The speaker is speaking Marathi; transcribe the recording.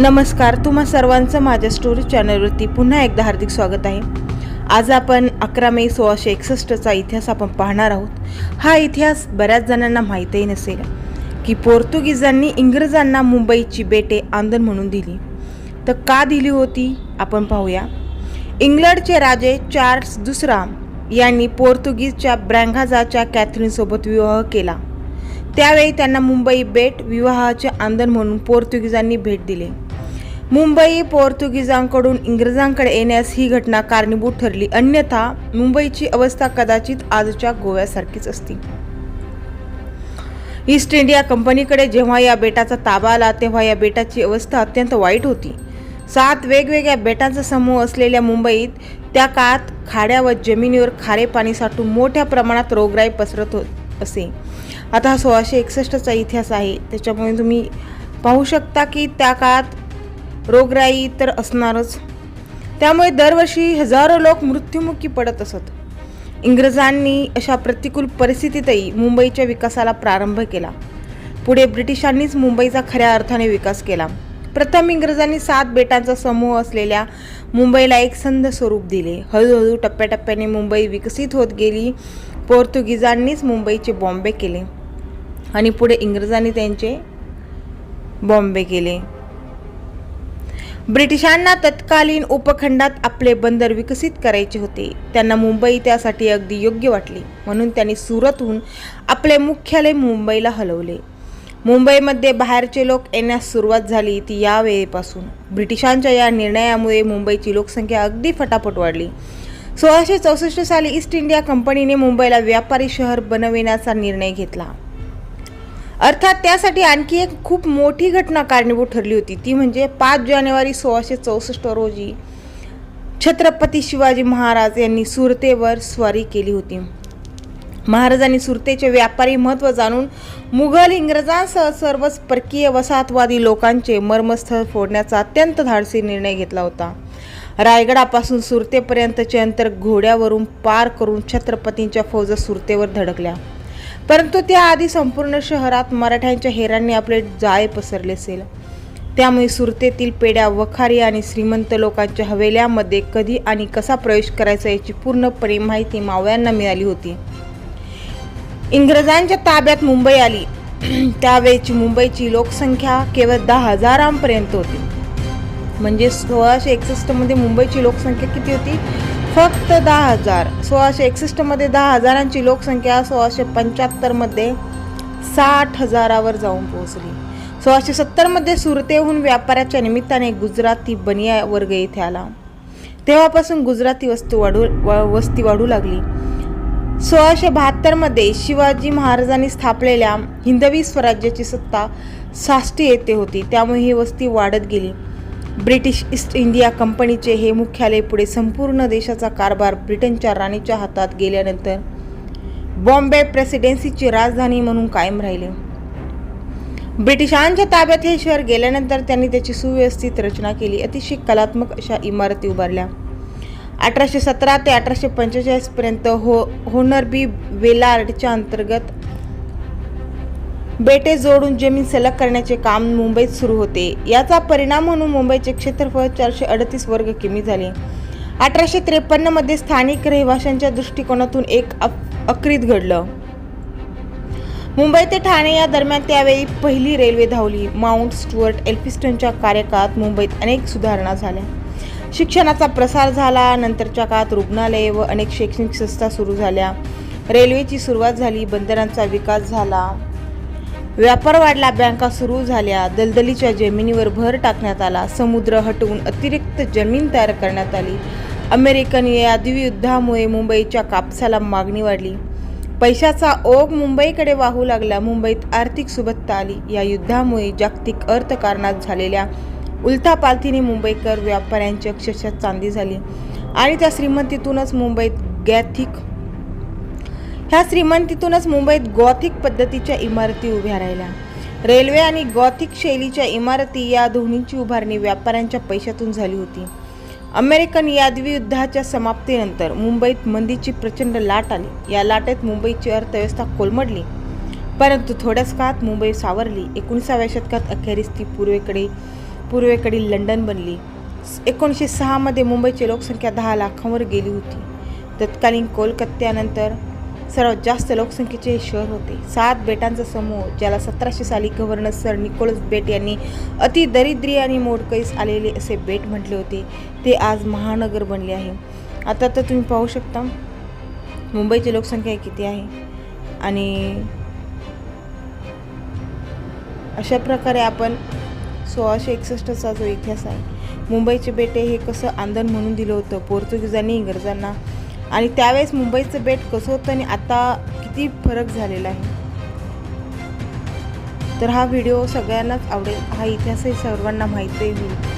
नमस्कार तुम्हा सर्वांचं माझ्या स्टोरी चॅनलवरती पुन्हा एकदा हार्दिक स्वागत आहे. आज आपण अकरा मे सोळाशे एकसष्टचा इतिहास आपण पाहणार आहोत. हा इतिहास बऱ्याच जणांना माहीतही नसेल की पोर्तुगीजांनी इंग्रजांना मुंबईची बेटे आंदण म्हणून दिली. तर का दिली होती? आपण पाहूया. इंग्लंडचे राजे चार्ल्स दुसरा यांनी पोर्तुगीजच्या ब्रँगाजाच्या कॅथरीनसोबत विवाह केला. त्यावेळी त्यांना मुंबई बेट विवाहाचे आंदण म्हणून पोर्तुगीजांनी भेट दिले. मुंबई पोर्तुगीजांकडून इंग्रजांकडे येण्यास ही घटना कारणीभूत ठरली. अन्यथा मुंबईची अवस्था कदाचित आजच्या गोव्यासारखीच असती. ईस्ट इंडिया कंपनीकडे जेव्हा या बेटाचा ताबा आला तेव्हा या बेटाची अवस्था अत्यंत वाईट होती. सात वेगवेगळ्या बेटांचा समूह असलेल्या मुंबईत त्या काळात खाड्या व जमिनीवर खारे पाणी साठून मोठ्या प्रमाणात रोगराई पसरत होत असे. आता हा सोळाशे एकसष्टचा इतिहास आहे. त्याच्यामुळे तुम्ही पाहू शकता की त्या काळात रोगराई तर असणारच. त्यामुळे दरवर्षी हजारो लोक मृत्युमुखी पडत असत. इंग्रजांनी अशा प्रतिकूल परिस्थितीतही मुंबईच्या विकासाला प्रारंभ केला. पुढे ब्रिटिशांनीच मुंबईचा खऱ्या अर्थाने विकास केला. प्रथम इंग्रजांनी सात बेटांचा समूह असलेल्या मुंबईला एक संध स्वरूप दिले. हळूहळू टप्प्याटप्प्याने मुंबई विकसित होत गेली. पोर्तुगीजांनीच मुंबईचे बॉम्बे केले आणि पुढे इंग्रजांनी त्यांचे बॉम्बे केले. ब्रिटिशांना तत्कालीन उपखंडात आपले बंदर विकसित करायचे होते. त्यांना मुंबई त्यासाठी अगदी योग्य वाटली. म्हणून त्यांनी सुरतहून आपले मुख्यालय मुंबईला हलवले. मुंबईमध्ये बाहेरचे लोक येण्यास सुरुवात झाली ती या वेळेपासून. ब्रिटिशांच्या या निर्णयामुळे मुंबईची लोकसंख्या अगदी फटाफट वाढली. सोळाशे चौसष्ट साली ईस्ट इंडिया कंपनीने मुंबईला व्यापारी शहर बनविण्याचा निर्णय घेतला. अर्थात त्यासाठी आणखी एक खूप मोठी घटना कारणीभूत ठरली होती. ती म्हणजे पाच जानेवारी सोळाशे चौसष्ट रोजी छत्रपती शिवाजी महाराज यांनी सुरतेवर स्वारी केली होती. महाराजांनी सुरतेचे व्यापारी महत्त्व जाणून मुघल इंग्रजांसह सर्वच परकीय वसाहतवादी लोकांचे मर्मस्थळ फोडण्याचा अत्यंत धाडसी निर्णय घेतला होता. रायगडापासून सुरतेपर्यंतचे अंतर घोड्यावरून पार करून छत्रपतींच्या फौजा सुरतेवर धडकल्या. परंतु त्याआधी संपूर्ण शहरात मराठ्यांच्या हेरांनी आपले जाळे पसरले असेल. त्यामुळे सुरतेतील पेड्या वखारी आणि श्रीमंत लोकांच्या हवेल्यामध्ये कधी आणि कसा प्रवेश करायचा याची पूर्णपणे माहिती मावळ्यांना मिळाली होती. इंग्रजांच्या ताब्यात मुंबई आली. त्यावेळची मुंबईची लोकसंख्या केवळ दहा हजारांपर्यंत होती. म्हणजे सोळाशे एकसष्टमध्ये मुंबईची लोकसंख्या किती होती? फक्त दहा हजार. सोळाशे एकसष्टमध्ये दहा हजारांची लोकसंख्या सोळाशे पंच्याहत्तरमध्ये साठ हजारावर जाऊन पोहोचली. सोळाशे सत्तरमध्ये सुरतेहून व्यापाराच्या निमित्ताने गुजराती बनिया वर्ग येथे आला. तेव्हापासून गुजराती वस्तू वाढू व- वस्ती वाढू लागली. सोळाशे बहात्तरमध्ये शिवाजी महाराजांनी स्थापलेल्या हिंदवी स्वराज्याची सत्ता साष्टी येथे होती. त्यामुळे ही वस्ती वाढत गेली. ब्रिटिश ईस्ट इंडिया कंपनीचे हे मुख्यालय पुढे संपूर्ण देशाचा कारभार ब्रिटनच्या राणीच्या हातात गेल्यानंतर बॉम्बे प्रेसिडेन्सीची राजधानी म्हणून कायम राहिले. ब्रिटिशांच्या ताब्यात हे शहर गेल्यानंतर त्यांनी त्याची सुव्यवस्थित रचना केली. अतिशय कलात्मक अशा इमारती उभारल्या. अठराशे सतरा ते अठराशे पंचेचाळीसपर्यंत हो होनरबी वेलार्डच्या अंतर्गत बेटे जोडून जमीन सलग करण्याचे काम मुंबईत सुरू होते. याचा परिणाम म्हणून मुंबईचे क्षेत्रफळ चारशे अडतीस वर्ग किमी झाले. अठराशे त्रेपन्नमध्ये स्थानिक रहिवाशांच्या दृष्टिकोनातून एक अप अक्रीत घडलं. मुंबई ते ठाणे या दरम्यान त्यावेळी पहिली रेल्वे धावली. माउंट स्टुअर्ट एल्फिस्टनच्या कार्यकाळात मुंबईत अनेक सुधारणा झाल्या. शिक्षणाचा प्रसार झाला. नंतरच्या काळात रुग्णालये व अनेक शैक्षणिक संस्था सुरू झाल्या. रेल्वेची सुरुवात झाली. बंदरांचा विकास झाला. व्यापार वाढला बँका सुरू झाल्या. दलदलीच्या जमिनीवर भर टाकण्यात आला. समुद्र हटवून अतिरिक्त जमीन तयार करण्यात आली. अमेरिकन यादवी युद्धामुळे मुंबईच्या कापसाला मागणी वाढली. पैशाचा ओघ मुंबईकडे वाहू लागला. मुंबईत आर्थिक सुबत्ता आली. या युद्धामुळे जागतिक अर्थकारणात झालेल्या उलथापालथीने मुंबईकर व्यापाऱ्यांची अक्षरशः चांदी झाली. आणि त्या श्रीमंतीतूनच मुंबईत गॅथिक ह्या श्रीमंतीतूनच मुंबईत गॉथिक पद्धतीच्या इमारती उभ्या राहिल्या. रेल्वे आणि गॉथिक शैलीच्या इमारती या दोन्हींची उभारणी व्यापाऱ्यांच्या पैशातून झाली होती. अमेरिकन यादवी युद्धाच्या समाप्तीनंतर मुंबईत मंदीची प्रचंड लाट आली. या लाटेत मुंबईची अर्थव्यवस्था कोलमडली. परंतु थोड्याच काळात मुंबई सावरली. एकोणीसाव्या शतकात अखेरीस ती पूर्वेकडे पूर्वेकडील लंडन बनली. एकोणीसशे सहामध्ये मुंबईची लोकसंख्या दहा लाखांवर गेली होती. तत्कालीन कोलकात्यानंतर सर्वात जास्त लोकसंख्येचे हे शहर होते. सात बेटांचा समूह ज्याला सतराशे साली गव्हर्नर सर निकोलस बेट यांनी अति दरिद्री आणि मोडकईस आलेले असे बेट म्हटले होते. ते आज महानगर बनले आहे. आता तर तुम्ही पाहू शकता मुंबईची लोकसंख्या किती आहे? आणि अशा प्रकारे आपण सोळाशे एकसष्टचा जो इतिहास आहे मुंबईचे बेटे हे कसं आंदण म्हणून दिलं होतं? पोर्तुगीजांनी इंग्रजांना आणि त्यावेळेस मुंबईचं बेट कसं होतं आणि आता किती फरक झालेला आहे. तर हा व्हिडिओ सगळ्यांनाच आवडेल. हा इतिहासही सर्वांना माहिती होईल